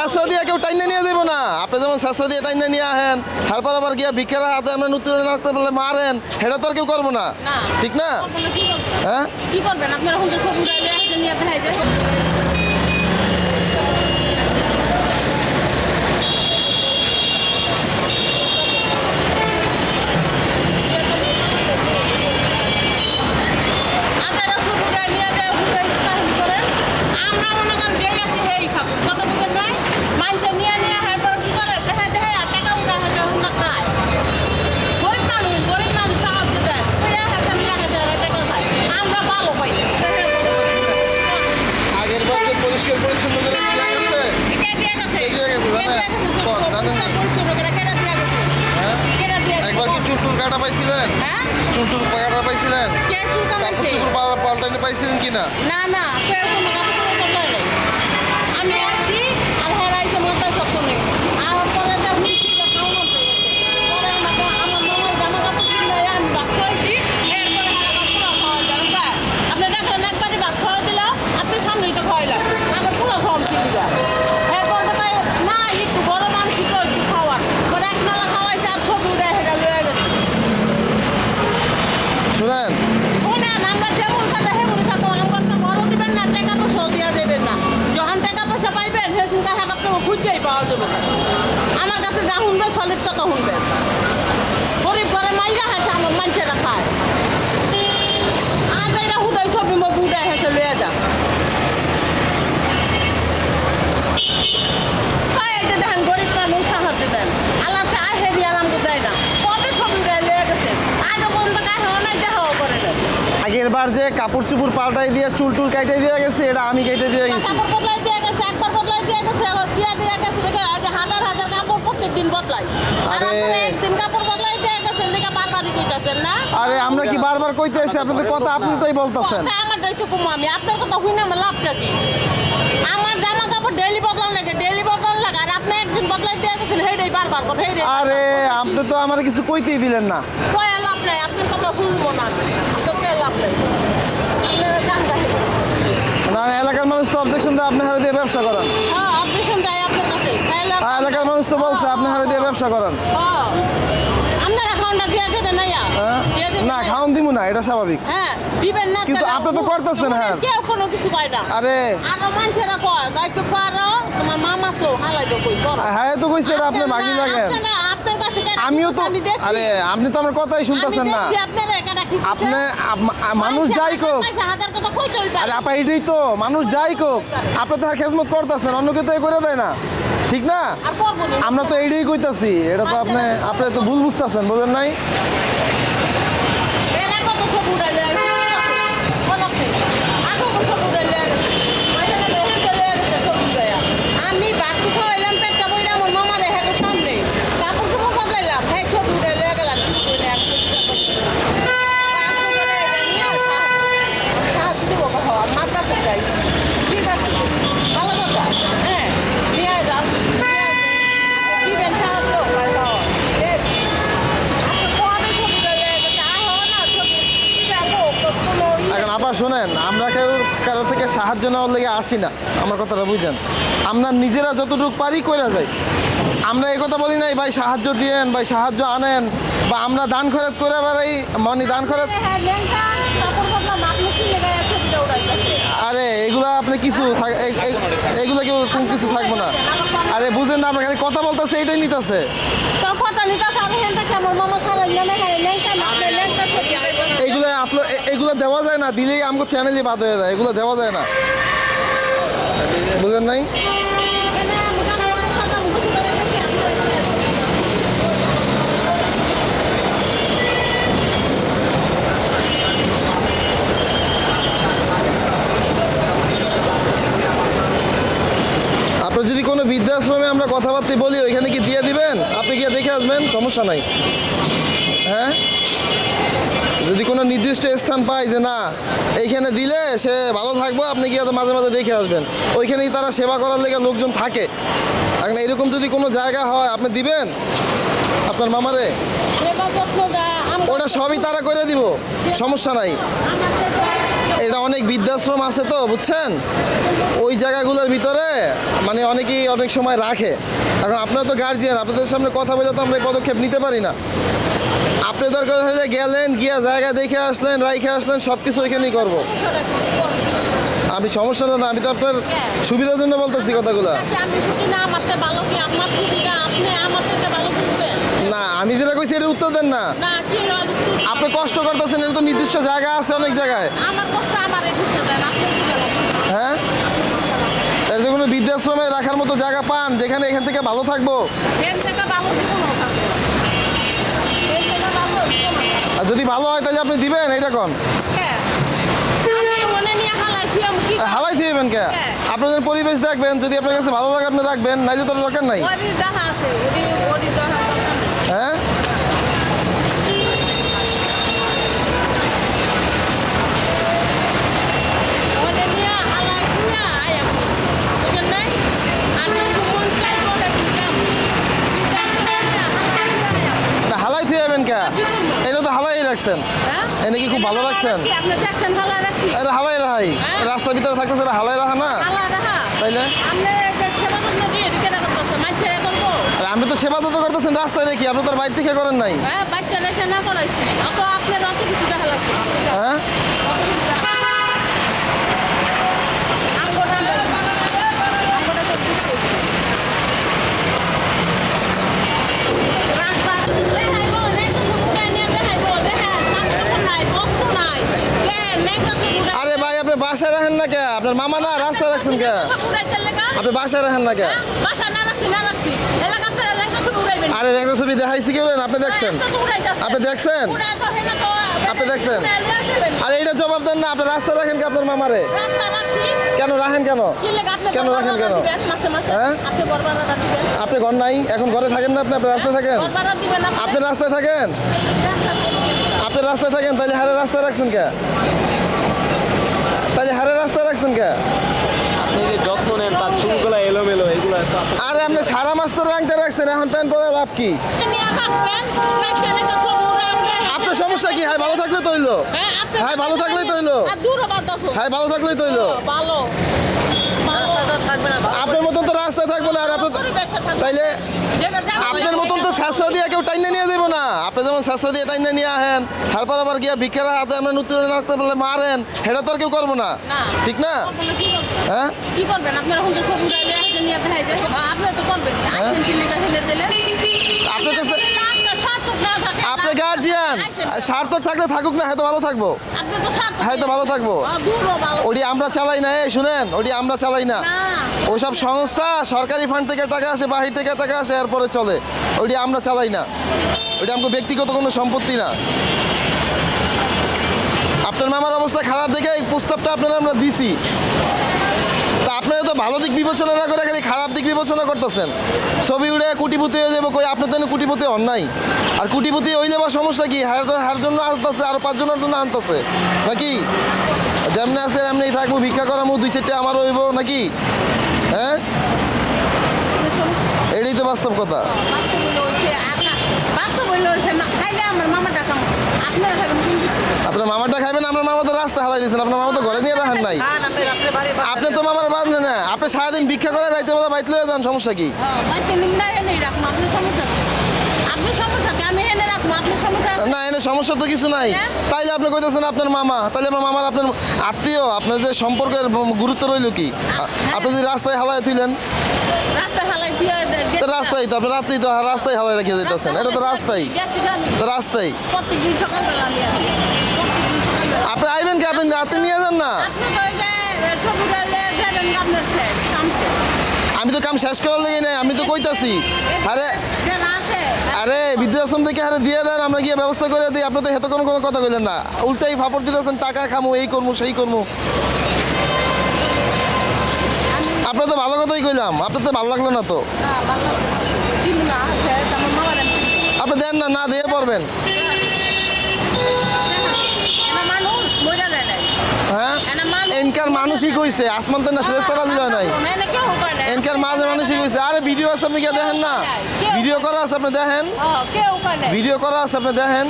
শাস্ত্র দিয়ে কেউ টাইনে নিয়ে দেবো না। আপনি যেমন শাস্ত্র দিয়ে টাইনে নিয়ে আহেন তারপর আবার গিয়া ভিক্ষার হাতে আমরা নতুন রাখতে পারলে মারেন সেটা তো আর কেউ করব না। ঠিক না? হ্যাঁ কি করবেন আপনারা এখন যে ছবি উঠাইলে একটা নিয়ে দেখাই যায় আপনারা ছবি উঠাই নিয়ে যায়, উঠাই কাহিনী করেন। আমরা মনে করেন যে গেছি সেই খাব। কত বুঝেন নাই? মানুষে নিয়ে নিয়ে এরপর কি করে? দেখাই দেখাই আর টাকা উঠাই হেঁটে হুন্ডা খায়। গরিব মানুষ, গরিব মানুষ সাহায্য দেয়। কইয়া হেঁটে নিয়ে হেঁটে আর টাকা খায়। আমরা ভালো পাই না। আগের বার যে পরিষ্কার পরিচ্ছন্ন করে দেওয়া গেছে, কে দিয়ে গেছে? কে দিয়ে গেছে, কে দিয়ে জানেন? গেছে? সব কোন, জানেন? পরিষ্কার পরিচ্ছন্ন করে কেডা দিয়ে গেছে? হ্যাঁ? কেডা দিয়ে গেছে? একবার কি চুলটুল কাটা পাইছিলেন হ্যাঁ? চুলটুল কাটা পাইছিলেন কে চুল কামাইছে? পাল্টাইতে পাইছিলেন কিনা না না কেউ কোনো কাপড় চোপড় বদলায় নাই। আমি আসছি আর হেরাইছে মাথায় শক্ত নেই আর পরে তো মিষ্টি বা খাওয়ানো হয়ে গেছে। পরে আমাকে আমার মামার জামা কাপড় কিনে আমি ভাত খাওয়াইছি এরপরে হারা ভাত পোলাও খাওয়াই জানেন তা? আপনি দেখলেন একবারই ভাত খাওয়াই দিলাম আপনি সামনেই তো খাওয়াইলাম আমার পোলাও খাওয়াম কি দিবা এরপর তো কয়, না একটু গরম আনছি তো একটু খাওয়ার পরে এক নালা খাওয়াইছে আর ছবি উঠে হেরা লয়ে গেছে শুনেন শোনেন, আমরা যেমন কথা সেমনই থাকব। আমার তো ঘরও দিবেন না, টাকা পয়সাও দিয়া দেবেন না। যখন টাকা পয়সা পাইবেন, সে সুন্দর টাকা তো আমার কাছে যা শুনবে সলিড তত শুনবে। গরিব ঘরে মাইরা হাসে আমার মানুষেরা খায়। আজ এটা হুদাই ছবি মো বুড়ায় হেসে লইয়া যা। হয় এই যে দেখেন গরিব মানুষ সাহায্য দেন আল্লাহ চায় হেরি আলামকে দেয় না। কবে ছবি উঠায় লইয়া গেছে। আজও পর্যন্ত কাজ হওয়া নাই দেখাও করে আগের বার যে কাপড় চুপড় পাল্টাই দিয়ে চুল টুল কাইটে দিয়ে গেছে এটা আমি কেটে দিয়ে গেছি। কাপড় দিয়ে গেছে একবার দিয়ে গেছে আবার দিয়ে গেছে দেখে আজ হাজার হাজার কাপড় প্রত্যেক দিন বদলাই আর। আপনারা একদিন কাপড় বদলাই দিয়ে গেছেন দেখে বারবারই কইতাছেন না? আরে আমরা কি বারবার কইতে আছি আপনাদের কথা আপনি তাই বলতেছেন। আমার দায়িত্ব কমু আমি। আপনার কথা শুনে আমার লাভটা কি? আমার জামা কাপড় ডেইলি বদলান লাগে ডেইলি বদলান লাগে। আর আপনি একদিন বদলাই দিয়ে গেছেন হেডেই বারবার বল হেডেই আরে আপনি তো আমার কিছু কইতেই দিলেন না। কয়া লাভ নাই আপনার কথা শুনব না আমি তো কে লাভ নাই আপনারা জান না এলাকার মানুষ তো অবজেকশন দেয় আপনি হারে দিয়ে ব্যবসা করেন। হ্যাঁ অবজেকশন দেয় আপনার কাছে। এলাকার মানুষ তো বলছে আপনি হারে দিয়ে ব্যবসা করেন। হ্যাঁ। না? হ্যাঁ? না খাওন দিব না এটা স্বাভাবিক। হ্যাঁ দিবেন না কিন্তু আপনি তো করতেছেন, হ্যাঁ। কেউ কোনো কিছু কয় না। আরে। আরও মানুষেরা কয় গাইতে পারো তোমার মামা তো হালাইবে কই করো হ্যাঁ তো কইছে এটা আপনি মাগি লাগেন আমিও তো আরে আপনি তো আমার কথাই শুনতেছেন না। আপনি মানুষ যাই কোক আরে আপা এটাই তো। মানুষ যাই কোক আপনি তো খেজমত করতেছেন অন্য কেউ তো এ করে দেয় না। ঠিক না? আমরা তো এইটাই কইতাছি। এটা তো আপনি আপনি তো ভুল বুঝতেছেন বোঝেন নাই এরা কত সব উড়াইলে বলক নেই আগো কত সব উড়াইলে এখানে বেশি চলে গেছে সব উড়াইয়া আমি বাকি খাওয়াইলাম পেটটা বইরা আমার মামার হেঁটে সামনে কাপড় চোপড় বদলাইলাম হ্যাঁ সব উড়াইলে গেলাম কিছু করি না, আমি কিছু করতে পারি না। আমি সাহায্য দেবো হওয়া মাদ্রাসা যাই ঠিক আছে ভালো কথা হ্যাঁ নিয়ে যান দিবেন সাহায্য আর খাওয়া ঠিক। আচ্ছা, কবে ছবি উড়াইলে গেছে? আর হওয়া না, ছবি উড়াইলো, কোনো ইয়ে এখন আবার শোনেন আমরা কেউ কারও থেকে সাহায্য নেওয়ার লেগে আসি না। আমার কথাটা বুঝেন। আমরা নিজেরা যতটুকু পারি কইরা যাই। আমরা এই কথা বলি নাই ভাই সাহায্য দিয়েন ভাই সাহায্য আনেন বা আমরা দান খরচ করে বেড়াই মনি দান খরচ হ্যাঁ, উড়াইতেছে। আরে এগুলো আপনি কিছু এগুলো কেউ কোনো কিছু থাকব না। আরে বুঝেন না আমরা খালি কথা বলতেছে এইটাই নিতেছে। কথা নিতাছে, আর আমার মামা খারাপ এগুলো আপলোড এগুলো দেওয়া যায় না, দিলেই আমাকে চ্যানেলই বাদ হয়ে যায়, এগুলো দেওয়া যায় না। বুঝেন নাই? আপনার যদি কোনো বৃদ্ধাশ্রমে আমরা কথাবার্তা বলি, ওইখানে কি দিয়ে দিবেন? আপনি গিয়ে দেখে আসবেন, সমস্যা নাই। হ্যাঁ? যদি কোনো নির্দিষ্ট স্থান পাই যে না, এইখানে দিলে সে ভালো থাকব, আপনি গিয়ে তো মাঝে মাঝে দেখে আসবেন। ওইখানেই তারা সেবা করার লেগে লোকজন থাকে। এখন এরকম যদি কোনো জায়গা হয়, আপনি দিবেন? আপনার মামারে? ওটা সবই তারা করে দিব। সমস্যা নাই। এটা অনেক বৃদ্ধাশ্রম আছে তো, বুঝছেন? ওই জায়গাগুলোর ভিতরে মানে অনেকেই অনেক সময় রাখে। এখন আপনারা তো গার্জিয়ান আপনাদের সামনে কথা বলে তো আমরা এই পদক্ষেপ নিতে পারি না। আপনি দরকার হলে গেলেন, গিয়া জায়গা দেখে আসলেন, রাইখে আসলেন সব কিছু ওইখানেই করব। আমি সমস্যা না, আমি তো আপনার সুবিধার জন্য বলতেছি কথাগুলো। না, আমি যেটা কইছি এর উত্তর দেন না? আপনি কষ্ট করতেছেন এর তো নির্দিষ্ট জায়গা আছে অনেক জায়গায়। হ্যাঁ? এর কোনো বৃদ্ধাশ্রমে রাখার মতো জায়গা পান, যেখানে এখান থেকে ভালো থাকব এর থেকে ভালো জীবন থাকবে এর থেকে ভালো জীবন থাকবে। আর যদি ভালো হয় তাহলে আপনি দিবেন এটা কোন? হ্যাঁ। হালাই দিবেন কে? আপনাদের আপনার পরিবেশ দেখবেন যদি আপনার কাছে ভালো লাগে আপনি রাখবেন নাইলে তো দরকার নেই। হ্যাঁ? ভালো রাখছেন এটা হালাই রাহাই। রাস্তার ভিতরে থাকতেছে এটা হালাই রাহা না? তাইলে? আপনি আমি তো সেবা তো করতেছেন রাস্তায় দেখি আপনি তো বাইর থেকে করেন নাই। হ্যাঁ বাচ্চা দেশে না করাইছি অত আপনার অত কিছু দেখা লাগছে হ্যাঁ অত কিছু দেখা আঙ্গুর আঙ্গুর আঙ্গুরটা তো দিচ্ছি। রাস্তা দেখাইব নেই তো সুবিধা নিয়ে দেখাইব দেখেন কাপড় চোপড় নাই বস্তু নাই দেখেন নেই তো সুবিধা আরে ভাই আপনি বাসায় রাখেন না কে আপনার মামা না রাস্তা রাখছেন কে আপনি বাসায় রাখেন না কে আরে, একটা ছবি দেখাইছি কেউ আপনি দেখছেন। আপনি দেখছেন? আপনি দেখছেন? আরে, এইটা জবাব দেন না, আপনি রাস্তায় রাখেন কে আপনার মামারে কেন রাখেন কেন কেন রাখেন কেন? হ্যাঁ? আপনি ঘর নাই এখন ঘরে থাকেন না আপনি আপনি রাস্তায় থাকেন আপনি? রাস্তায় থাকেন আপনি রাস্তায় থাকেন, তাহলে হারে রাস্তায় রাখছেন কে রাস্তায় আপনি যে যত্ন নেন তার চুলগুলো এলোমেলো এগুলো আরে আপনি সারা মাস তো রাখতে রাখছেন এখন প্যান্ট পরে লাভ কি আপনার সমস্যা কি হাই ভালো থাকলে তো হইল হ্যাঁ, হ্যাঁ, ভালো থাকলেই তো হইল। হাই ভালো থাকলেই তো হইল ভালো। আপনার মতন তো রাস্তায় থাকব না আর আপনার। তাইলে আপনার মতন তো শেষরা দিয়ে কেউ টাইনে নিয়ে দেবো না। আপনি যেমন শেষরা দিয়ে টাইনে নিয়ে আহেন তারপর আবার গিয়া ভিক্ষার হাতে আমরা নতুন রাখতে পারলে মারেন সেটা তো আর কেউ করব না। ঠিক না? হ্যাঁ? কি করবেন? আপনারা। আপনি গার্জিয়ান আইসেন। সার্থক থাকলে থাকুক না হয়তো ভালো থাকব। আপনি তো সার্থক হ্যাঁ, তো ভালো থাকব। ভালো। ওটি আমরা চালাই না এই শুনেন ওটি আমরা চালাই না ওইসব সংস্থা সরকারি ফান্ড থেকে টাকা আসে, বাহির থেকে টাকা আসে, এরপরে চলে। ওইটি আমরা চালাই না। ওইটা আমাকে ব্যক্তিগত কোনো সম্পত্তি না। আপনার মামার অবস্থা খারাপ দেখে এই প্রস্তাবটা আপনারা আমরা দিছি। তা আপনারা তো ভালো দিক বিবেচনা না করে খালি খারাপ দিক বিবেচনা করতেছেন। ছবি উড়ে কুটিপুতি হয়ে যাব কই? আপনার তো কুটিপুতি হন নাই আর কুটিপুতি হইলে বা সমস্যা কি? হার জন্য আনতেছে, আর পাঁচজনের জন্য আনতেছে। নাকি? যেমনি আছে এমনি থাকব, ভিক্ষা করামো, দুই চারটে আমারও হইব, নাকি? হ্যাঁ? এটাই তো বাস্তব কথা। আমার মামাটা খাবেন আপনার আপনার মামা তো রাস্তা হালাই দিয়েছেন, আপনার মামা তো ঘরে নিয়ে রাখেন নাই। আপনি তো মামার বান্ধে না, আপনি সারাদিন ভিক্ষা করে রাইতে বেলা বাইতে লয়ে যান সমস্যা কি বাচ্চা নিমনা এনে রাখব আপনার সমস্যা কি? আপনি সমস্যা কি আমি এনে রাখব আপনার সমস্যা আছে? না এনে সমস্যা তো কিছু নাই। তাইলে আপনি কইতেছেন আপনার মামা তাইলে আপনার মামার আপনার আত্মীয় আপনার যে সম্পর্কের গুরুত্ব রইল কি? আপনি যদি রাস্তায় হালায় তুলেন রাস্তায় তো রাস্তায় আপনি রাত্রেই তো রাস্তায় হালায় রেখে যেতেছেন এটা তো আমি। তো আসি। আপনি আইবেন কি? আপনি রাতে নিয়ে যান না? আমি তো কাম শেষ করার লেগে নাই আমি তো কইতাছি। আরে আরে বৃদ্ধাশ্রম থেকে আরে দিয়ে দেন আমরা গিয়ে ব্যবস্থা করে দিই। আপনি তো হেতো কোনো কোনো কথা কইলেন না। উল্টাই ফাপড় দিতেছেন টাকা খামু এই করমু সেই করমু। আপনার তো ভালো কথাই কইলাম আপনার তো ভালো লাগল না তো। চিনি। আপনি দেন না না দিয়ে পড়বেন এনা মানুষ মইরা যায় নাই। হ্যাঁ এনা মানুষ- এনকার মানুষই কইছে আসমান তো না ফ্রেশ তারা দিল নাই। এনকার মাঝে মানুষই কইছে আরে ভিডিও আছে আপনি কে দেখেন না ভিডিও করা আছে আপনি দেখেন। ভিডিও করা আছে আপনি দেখেন।